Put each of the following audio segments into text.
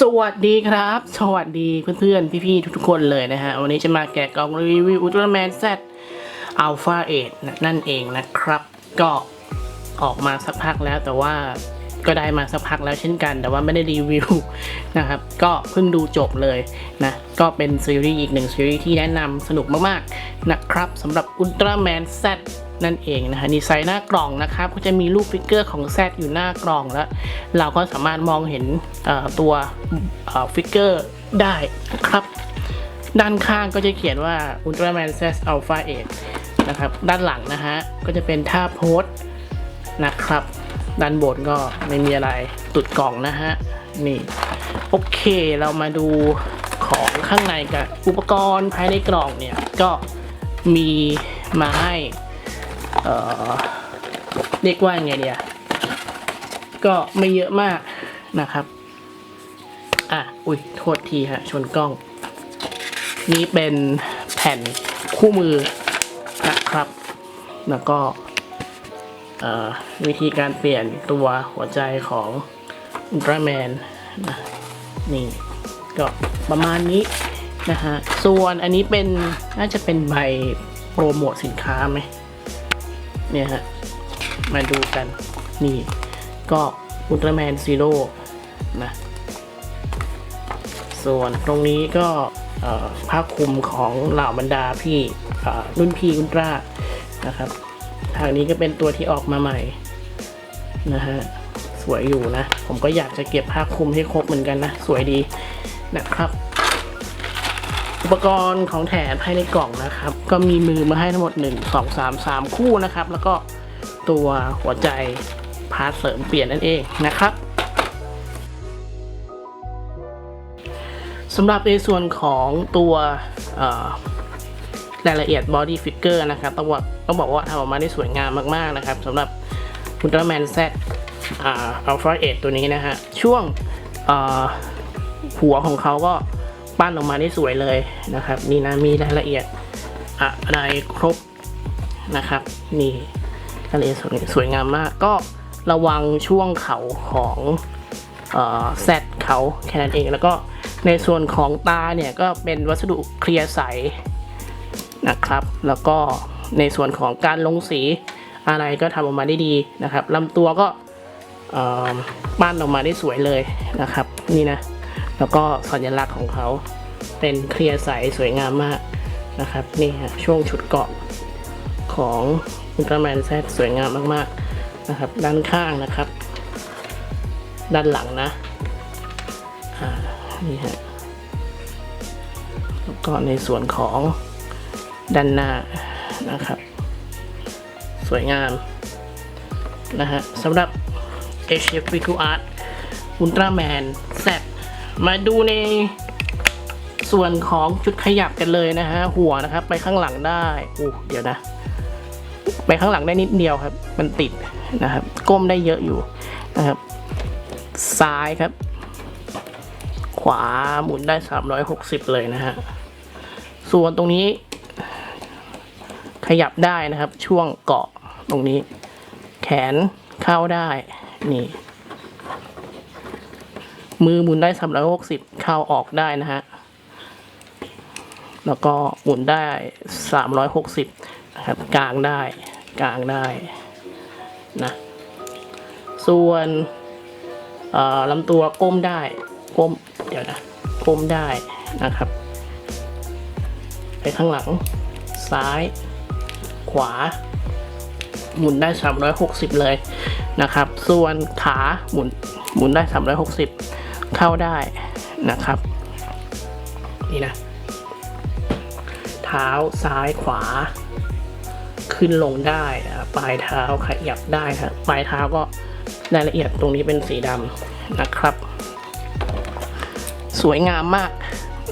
สวัสดีครับ สวัสดีเพื่อนๆ พี่ๆ ทุกๆ คนเลยนะฮะ วันนี้จะมาแกะกล่องรีวิวอุลตร้าแมน Z Alpha 8นั่นเองนะครับ ก็ออกมาสักพักแล้วแต่ว่าก็ได้มาสักพักแล้วเช่นกัน แต่ว่าไม่ได้รีวิวนะครับ ก็เพิ่งดูจบเลยนะ ก็เป็นซีรีส์อีกหนึ่งซีรีส์ที่แนะนำสนุกมากๆนะครับสำหรับอุลตร้าแมน Z นั่นเองนะฮะดีไซน์หน้ากล่องนะครับก็จะมีรูปฟิกเกอร์ของ Z อยู่หน้ากล่องแล้ว เราก็สามารถมองเห็นตัวฟิกเกอร์ได้ครับ ด้านข้างก็จะเขียนว่า Ultraman Z Alpha 8นะครับด้านหลังนะฮะก็จะเป็นท่าโพสนะครับด้านบนก็ไม่มีอะไรตุดกล่องนะฮะนี่โอเคเรามาดูของข้างในกับอุปกรณ์ภายในกล่องเนี่ยก็มีมาให้ เอ่อเรียกว่าไงเนี่ยก็ไม่เยอะมากนะครับ อะ อุ้ยโทษทีฮะ ชนกล้อง นี่เป็นแผ่นคู่มือนะครับ แล้วก็วิธีการเปลี่ยนตัวหัวใจของอุลตร้าแมนนะนี่ ก็ประมาณนี้นะฮะ ส่วนอันนี้เป็นน่าจะเป็นใบโปรโมทสินค้าไหม เนี่ยฮะ มาดูกัน นี่ ก็อุลตร้าแมนซีโร่นะ ส่วนตรงนี้ก็ผ้าคลุมของเหล่าบรรดาพี่อ่อรุ่นพี่อุลตร้านะครับ ทางนี้ก็เป็นตัวที่ออกมาใหม่นะฮะ สวยอยู่นะ ผมก็อยากจะเก็บผ้าคลุมให้ครบเหมือนกันนะ สวยดีนะครับ อุปกรณ์ของแถมให้ในกล่องนะครับ ก็มีมือมาให้ทั้งหมด 1 2 3 3 คู่นะครับ แล้วก็ตัวหัวใจพาร์ทเสริมเปลี่ยนนั่นเองนะครับสำหรับในส่วนของตัวรายละเอียด body figure นะครับต้องบอกต้องบอกว่าทำออกมาได้สวยงามมาก ๆ นะครับสำหรับ Ultraman Z อ่า Alpha 8ตัวนี้นะฮะ ช่วงหัวของเขาก็ ปั้นออกมาได้สวยเลยนะครับ นี่นะมีรายละเอียดอะไรครบนะครับ นี่รายละเอียดสวยสวยงามมาก ก็ระวังช่วงเขาของเออแซดเขาแค่นั้นเอง แล้วก็ในส่วนของตาเนี่ยก็เป็นวัสดุเคลียร์ใสนะครับ แล้วก็ในส่วนของการลงสีอะไรก็ทำออกมาได้ดีนะครับลำตัวก็เออปั้นออกมาได้สวยเลยนะครับ นี่นะ แล้วก็สัญลักษณ์ของเขาเป็นเคลียร์ใสสวยงามมากนะครับ นี่ฮะช่วงชุดเกาะของอุลตร้าแมนแซสวยงามมากๆนะครับ ด้านข้างนะครับ ด้านหลังนะนี่ฮะแล้วก็ในส่วนของด้านหน้านะครับ สวยงามนะฮะสำหรับ h f v q Art Ultraman Z มาดูในส่วนของจุดขยับกันเลยนะฮะหัวนะครับ ไปข้างหลังได้อู้เดี๋ยวนะ ไปข้างหลังได้นิดเดียวครับ มันติดนะครับ ก้มได้เยอะอยู่นะครับ ซ้ายครับ ขวาหมุนได้ 360 เลยนะฮะส่วนตรงนี้ ขยับได้นะครับ ช่วงเกาะตรงนี้ แขนเข้าได้นี่ มือหมุนได้360เข้าออกได้นะฮะ แล้วก็หมุนได้360นะครับกลางได้กลางได้นะส่วนลำตัวก้มได้ก้มเดี๋ยวนะก้มได้นะครับ ไปข้างหลัง ซ้าย ขวา หมุนได้ 360 เลยนะครับ ส่วนขาหมุนหมุนได้ 360 เข้าได้นะครับ นี่นะ เท้าซ้ายขวา ขึ้นลงได้นะปลายเท้าขยับได้ครับปลายเท้าก็รายละเอียดตรงนี้เป็นสีดำนะครับ สวยงามมาก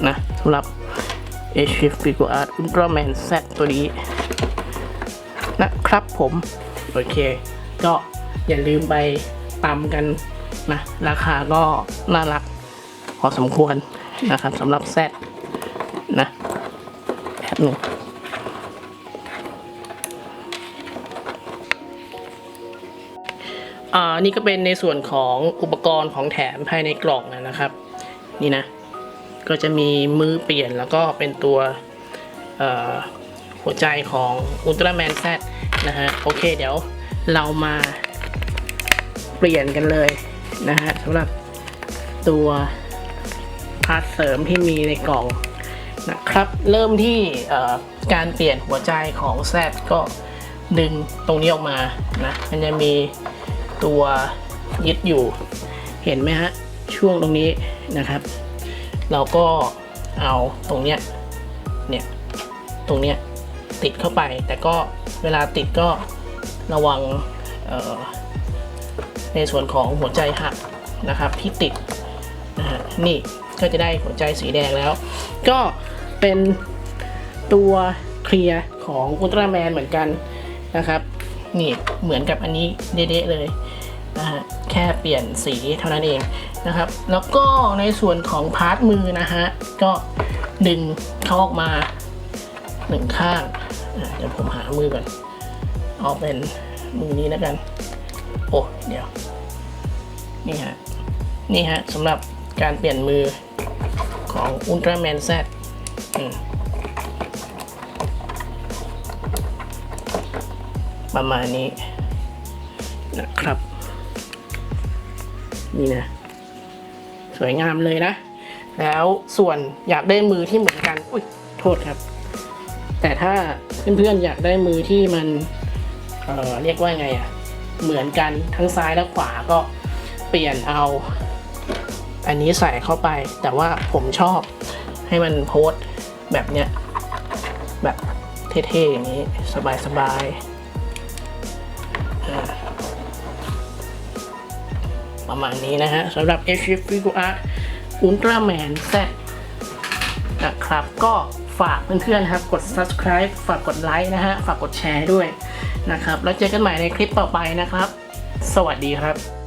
นะสำหรับ h f f i g u Art Ultraman Z ตัวนี้ นะครับผม โอเค ก็อย่าลืมไปตามกัน นะราคาก็น่ารักพอสมควรนะครับสำหรับ Z นะแป๊บหนึงอ่านี่ก็เป็นในส่วนของอุปกรณ์ของแถมภายในกล่องนะครับ นี่นะ ก็จะมีมือเปลี่ยนแล้วก็เป็นตัวหัวใจของอุลตร้าแมนแซนะฮะ โอเคเดี๋ยวเรามาเปลี่ยนกันเลย นะฮะสำหรับตัวพาร์ทเสริมที่มีในกล่องนะครับ เริ่มที่การเปลี่ยนหัวใจของ Z ก็ดึงตรงนี้ออกมานะมันจะมีตัวยึดอยู่ เห็นไหมฮะ ช่วงตรงนี้นะครับ เราก็เอาตรงเนี้ยเนี่ยตรงเนี้ยติดเข้าไป แต่ก็เวลาติดก็ระวังเในส่วนของหัวใจหักนะครับที่ติดนะฮะนี่ก็จะได้หัวใจสีแดงแล้ว ก็เป็นตัวเคลียร์ของอุลตร้าแมนเหมือนกันนะครับนี่เหมือนกับอันนี้เด๊ะเลยนะฮะแค่เปลี่ยนสีเท่านั้นเองนะครับ แล้วก็ในส่วนของพาร์ทมือนะฮะก็ดึงเขาออกมาหนึ่งข้างเดี๋ยวผมหามือก่อนเอาเป็นมือนี้แล้วกัน โอ้เดี๋ยว นี่ฮะ นี่ฮะสำหรับการเปลี่ยนมือของอุลตร้าแมนแซประมาณนี้นะครับ นี่นะ สวยงามเลยนะ แล้วส่วนอยากได้มือที่เหมือนกัน อุ้ยโทษครับ แต่ถ้าเพื่อนๆอยากได้มือที่มัน เอ่อเรียกว่าไงอะ่ะ เหมือนกันทั้งซ้ายและขวาก็เปลี่ยนเอา อันนี้ใส่เข้าไป แต่ว่าผมชอบให้มันโพสแบบเนี้ย แบบเท่ๆอย่างนี้สบายๆประมาณนี้นะฮะสำหรับ h f f i g u Art Ultraman Z นะครับ ก็ฝากเพื่อนๆนะครับกด subscribe ฝากกดไลค์นะฮะ ฝากกดแชร์ด้วยนะครับ แล้วเจอกันใหม่ในคลิปต่อไปนะครับ สวัสดีครับ